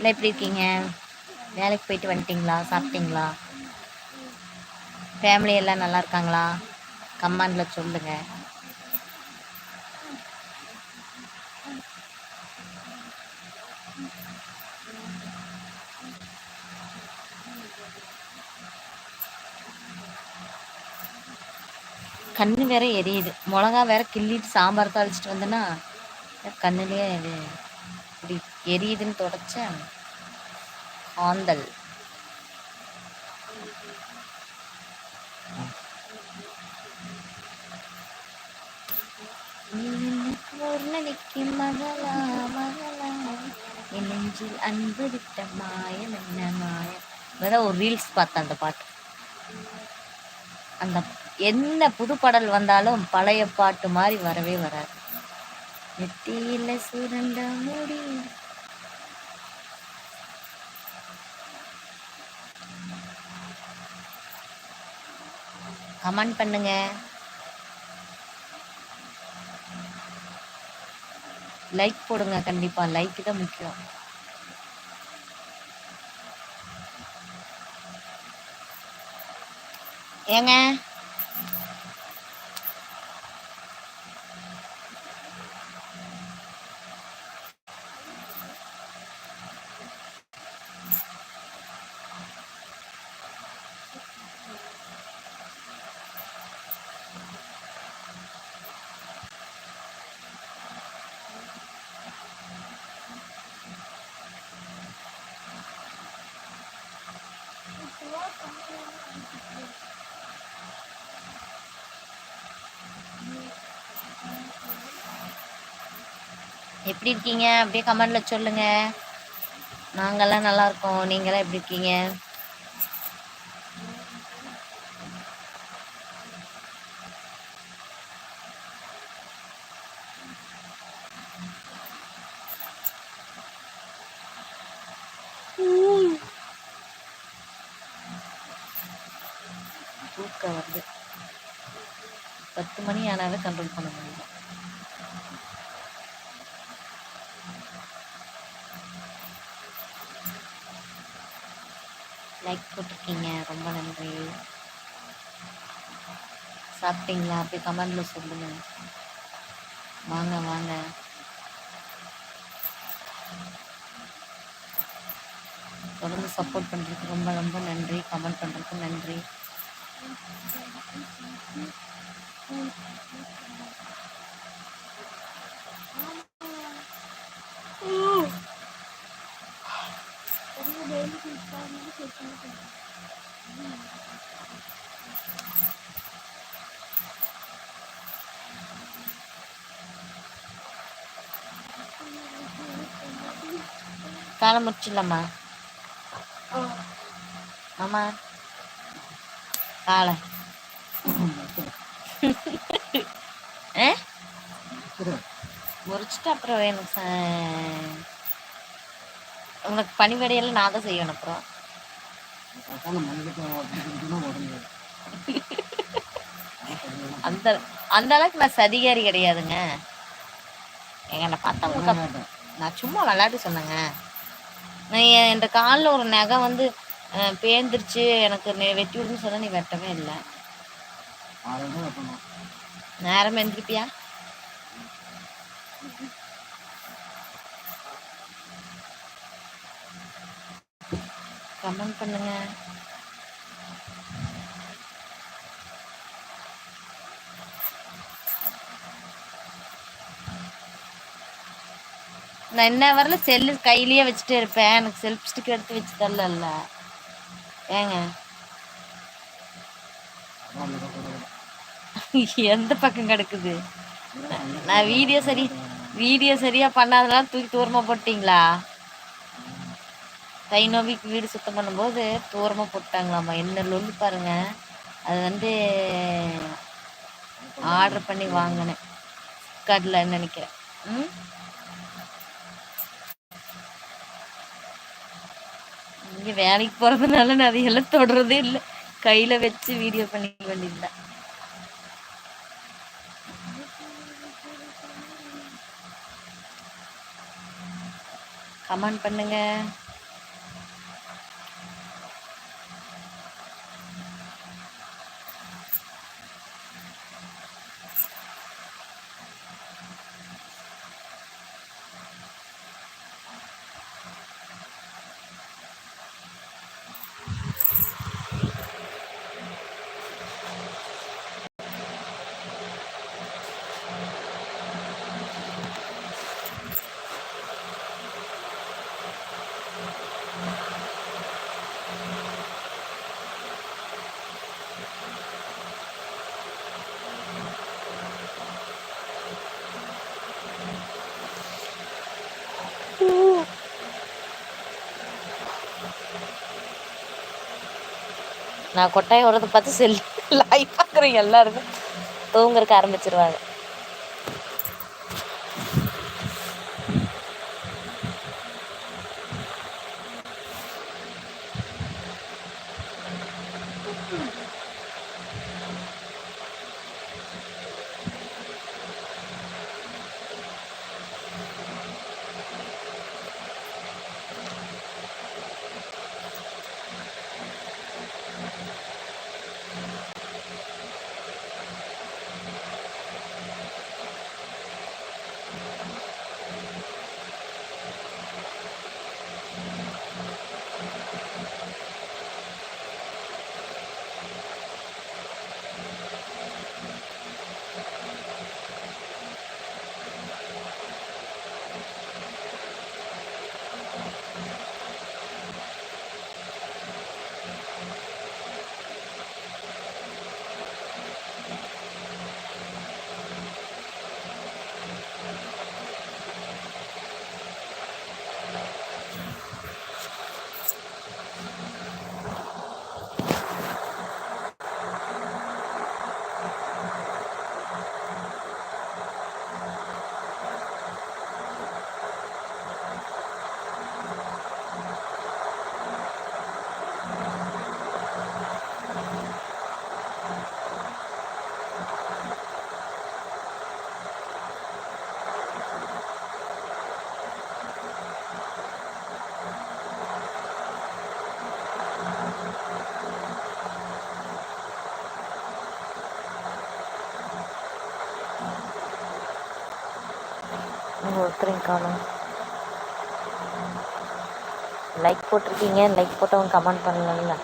இல்லை எப்படி இருக்கீங்க? வேலைக்கு போயிட்டு வந்துட்டிங்களா? சாப்பிட்டீங்களா? ஃபேமிலி எல்லாம் நல்லா இருக்காங்களா? கம்மாண்டில் சொல்லுங்கள் கண்ணு வேற எரியுது. மிளகா வேற கிள்ளிட்டு சாம்பார் தாளிச்சிட்டு வந்தேன்னா கண்ணுலேயே எரியுதுன்னு தொடச்சேன் ஆந்தல். மகளா மகளா என் நெஞ்சில் அன்பு விட்ட மாயம் என்ன மாயம் வேற ஒரு ரீல்ஸ் பார்த்தேன் அந்த பாட்டு. அந்த என்ன புது பாடல் வந்தாலும் பழைய பாட்டு மாதிரி வரவே வராது. நெத்தியில சுரண்ட முடி கமெண்ட் பண்ணுங்க. லைக் போடுங்க கண்டிப்பா. லைக் தான் முக்கியம். ஏங்க? எப்படி இருக்கீங்க? அப்படியே கமெண்ட்ல சொல்லுங்க. நாங்கெல்லாம் நல்லா இருக்கோம். நீங்களாம் எப்படி இருக்கீங்க? மணி கண்ட்ரோல் பண்ண முடியும். லைக் போட்டிருக்கீங்க ரொம்ப நன்றி. சாப்பிட்டீங்களா? அப்படி கமெண்ட்ல சொல்லுங்க. வாங்க வாங்க. தொடர்ந்து சப்போர்ட் பண்ணுறதுக்கு ரொம்ப ரொம்ப நன்றி. கமெண்ட் பண்ணுறதுக்கு நன்றி. காலை முடிச்சிடலாமா? ஆமா. காலை முறிச்சிட்டு அப்புறம் எனக்கு ச- உனக்கு பணிவடையெல்லாம் நான் தான் செய்யணும் அப்புறம். அந்த அந்த அளவுக்கு நான் சதிகாரி கிடையாதுங்க. எங்க என்னை பார்த்தா நான் சும்மா விளையாட்டு சொன்னேங்க. நான் என் காலில் ஒரு நகை வந்து பேந்துருச்சு எனக்கு நெ- வெட்டி விடுன்னு சொன்னா நீ வெட்டவே இல்லை. நேரம் எந்திரிப்பியா? கமெண்ட் பண்ணுங்க. நான் என்ன வரல செல்லு கையிலேயே வச்சுட்டே இருப்பேன். எனக்கு செல்ஃப் ஸ்டிக் எடுத்து வச்சு தரல ஏங்க? எந்த பக்கம் கிடக்குது? நான் வீடியோ சரி வீடியோ சரியா பண்ணாதனால தூக்கி தூரமா போட்டீங்களா? கை நோவிக்கு வீடு சுத்தம் பண்ணும்போது தூரமா போட்டாங்களாமா என்ன லொல்லு பாருங்க. அது வந்து ஆர்டர் பண்ணி வாங்கினேன். ஃப்ளிப்கார்ட்டில் நினைக்கிறேன். ம்? இங்க வேலைக்கு போறதுனால நான் அதையெல்லாம் தொடறதே இல்லை. கையில வச்சு வீடியோ பண்ணிக்க வேண்டியதுதான் கமெண்ட் பண்ணுங்க. நான் கொட்டாய் ஓடுறத பார்த்து செல் லாய் பார்க்குறேன் எல்லாருக்கும் தூங்குறக்கு ஆரம்பிச்சிருவாங்க. ஒருத்தரையும் காணும் லைக் போட்டிருக்கீங்க லைக் போட்டவங்க கமெண்ட் பண்ணலாம்ல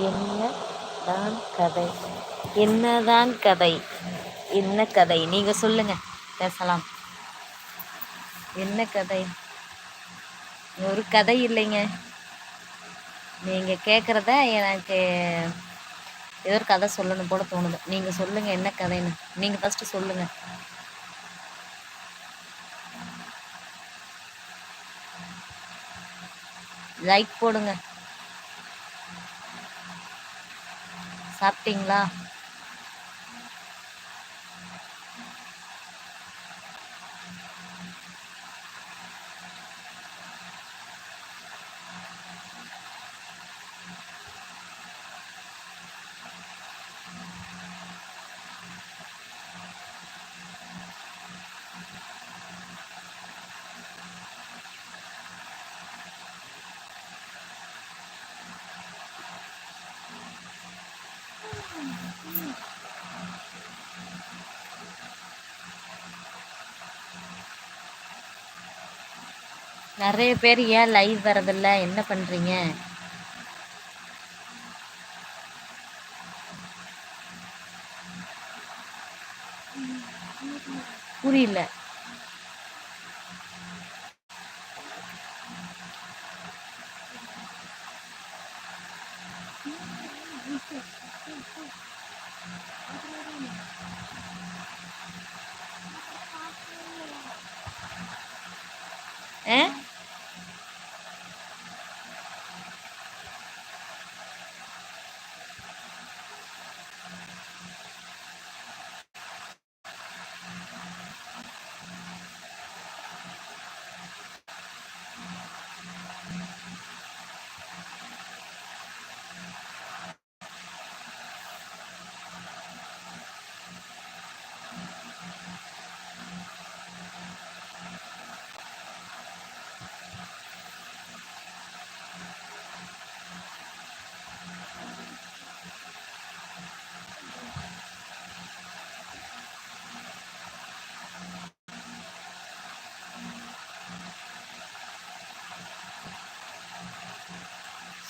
என்ன தான் கதை. என்னதான் கதை? என்ன கதை? நீங்க சொல்லுங்க. பேசலாம். என்ன கதை? ஒரு கதை இல்லைங்க. நீங்க கேட்குறத எனக்கு ஏதோ ஒரு கதை சொல்லணும் போல தோணுது. நீங்க சொல்லுங்க என்ன கதைன்னு. நீங்க ஃபர்ஸ்ட் சொல்லுங்க. லைக் போடுங்க. சாப்பிட்டீங்களா? நிறைய பேர் ஏன் லைவ் வரதில்ல என்ன பண்ணுறீங்க புரியல. ஆ?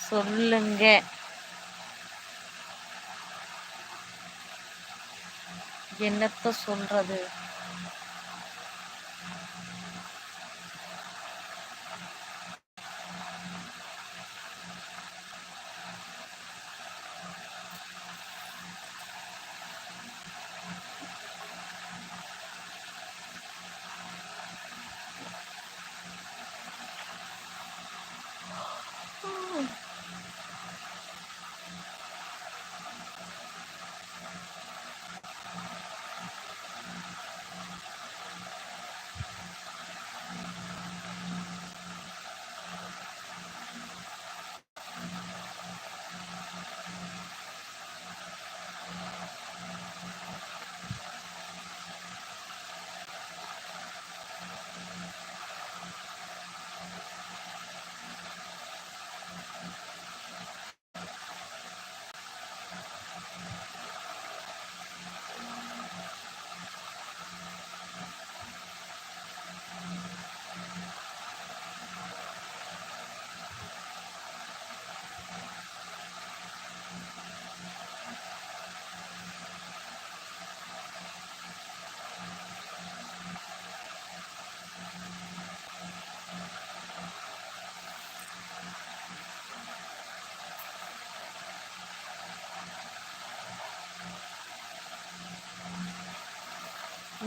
சொல்லுங்க. என்னத்த சொல்றது?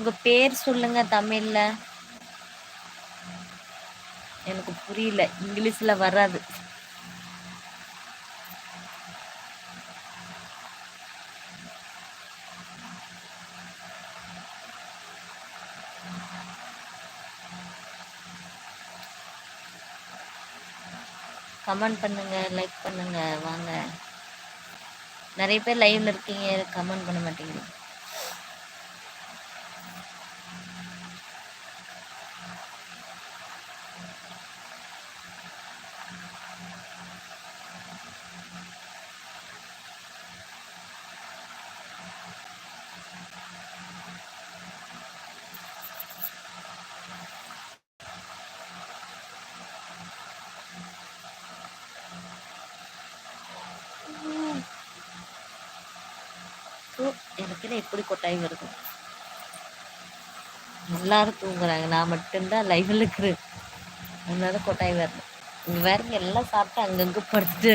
உங்க பேர் சொல்லுங்க தமிழ்ல. எனக்கு புரியல இங்கிலீஷ்ல வராது. கமெண்ட் பண்ணுங்க லைக் பண்ணுங்க வாங்க. நிறைய பேர் லைவ்ல இருக்கீங்க கமெண்ட் பண்ண மாட்டேங்கிறீங்க. எனக்குன்னு எப்படி கொட்டாய் வருது எல்லாரும் தூங்குறாங்க. நான் மட்டும்தான் லைவில் இருக்கிறேன். அதனால கொட்டாய் வருது இங்க வேற எல்லாம் சாப்பிட்டு அங்கங்க படுத்துட்டு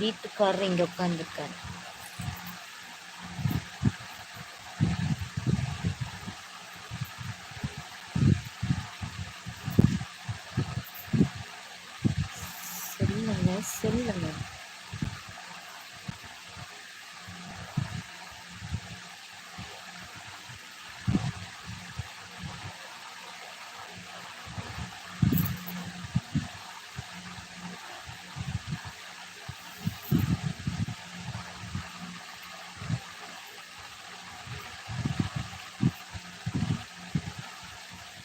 வீட்டுக்காரர் இங்க உட்காந்துருக்காரு சொல்லுங்க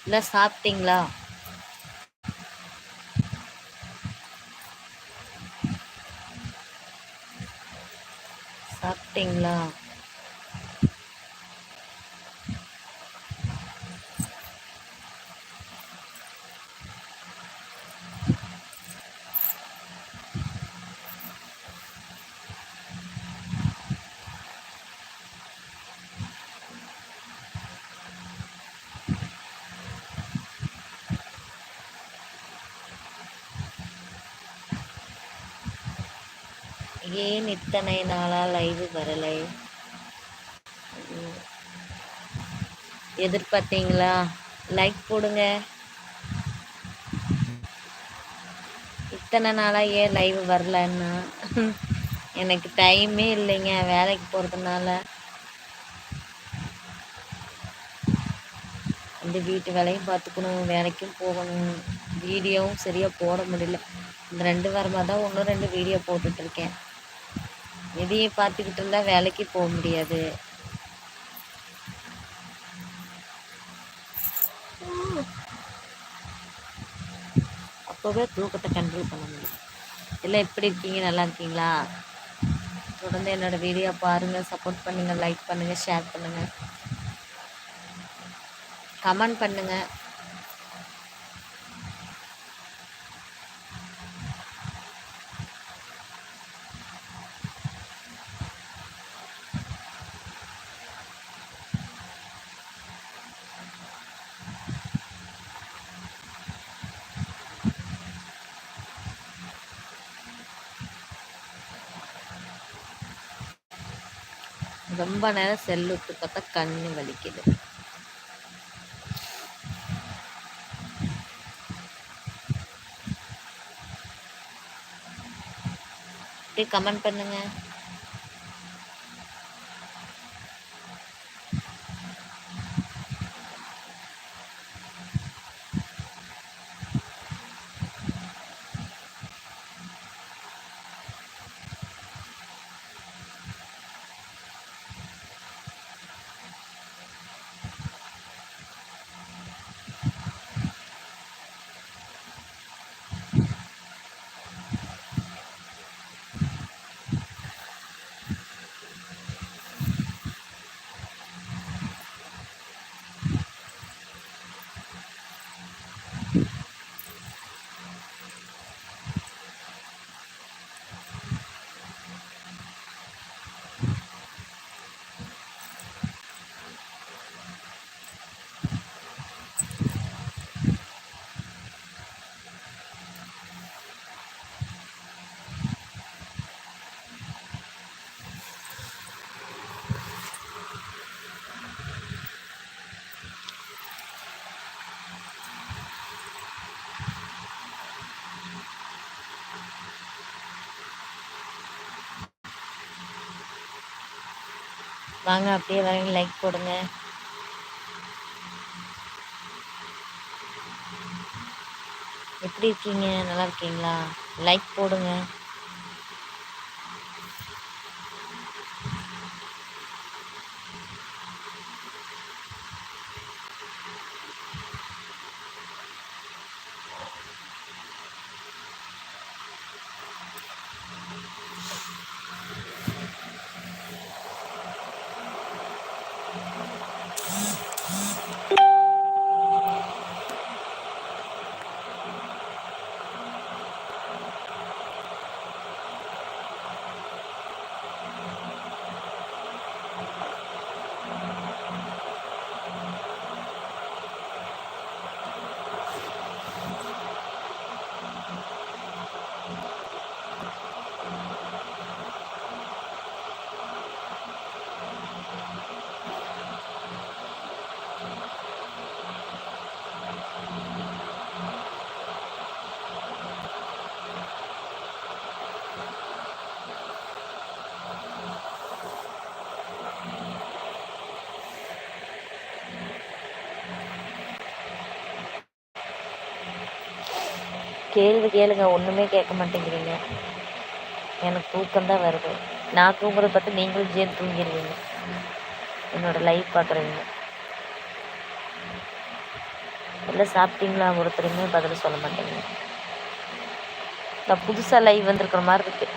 இல்லை சாப்பிட்டீங்களா? சாப்பிட்டீங்களா? ஏன் இத்தனை நாளாக லைவ் வரலை? எதிர்பார்த்தீங்களா? லைக் போடுங்க. இத்தனை நாளாக ஏன் லைவ் வரலன்னா எனக்கு டைமே இல்லைங்க வேலைக்கு போகிறதுனால இந்த வீட்டு வேலையும் பார்த்துக்கணும் வேலைக்கும் போகணும். வீடியோவும் சரியாக போட முடியல. இந்த ரெண்டு வாரமாக தான் ஒன்றும் ரெண்டு வீடியோ போட்டுட்ருக்கேன் இதையே பார்த்துக்கிட்டு இருந்தால் வேலைக்கு போக முடியாது. அப்போவே தூக்கத்தை கண்ட்ரோல் பண்ண முடியும். இல்லை எப்படி இருக்கீங்க? நல்லா இருக்கீங்களா? தொடர்ந்து என்னோட வீடியோ பாருங்கள் சப்போர்ட் பண்ணுங்கள் லைக் பண்ணுங்கள் ஷேர் பண்ணுங்கள் கமெண்ட் பண்ணுங்கள் ரொம்ப நேரம் செல்லுட்டு பார்த்தா கண்ணு வலிக்குது. கமெண்ட் பண்ணுங்க. வாங்க அப்படியே வரீங்க லைக் போடுங்க. எப்படி இருக்கீங்க? நல்லா இருக்கீங்களா? லைக் போடுங்க. கேள்வி கேளுங்க ஒன்றுமே கேட்க மாட்டேங்கிறீங்க. எனக்கு தூக்கம்தான் வருது. நான் தூங்குறத பார்த்து நீங்களும் சேர்ந்து தூங்கிடுவீங்க. என்னோடய லைவ் பார்க்குறீங்க. எல்லாம் சாப்பிட்டீங்களா? ஒருத்தருமே பதில் சொல்ல மாட்டேங்க நான் புதுசாக லைவ் வந்திருக்கிற மாதிரி இருக்குது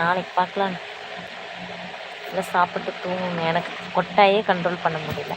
நாளைக்கு பார்க்கலாம் இல்லை சாப்பிட்டு தூங்குங்க. எனக்கு கொட்டாயே கண்ட்ரோல் பண்ண முடியல.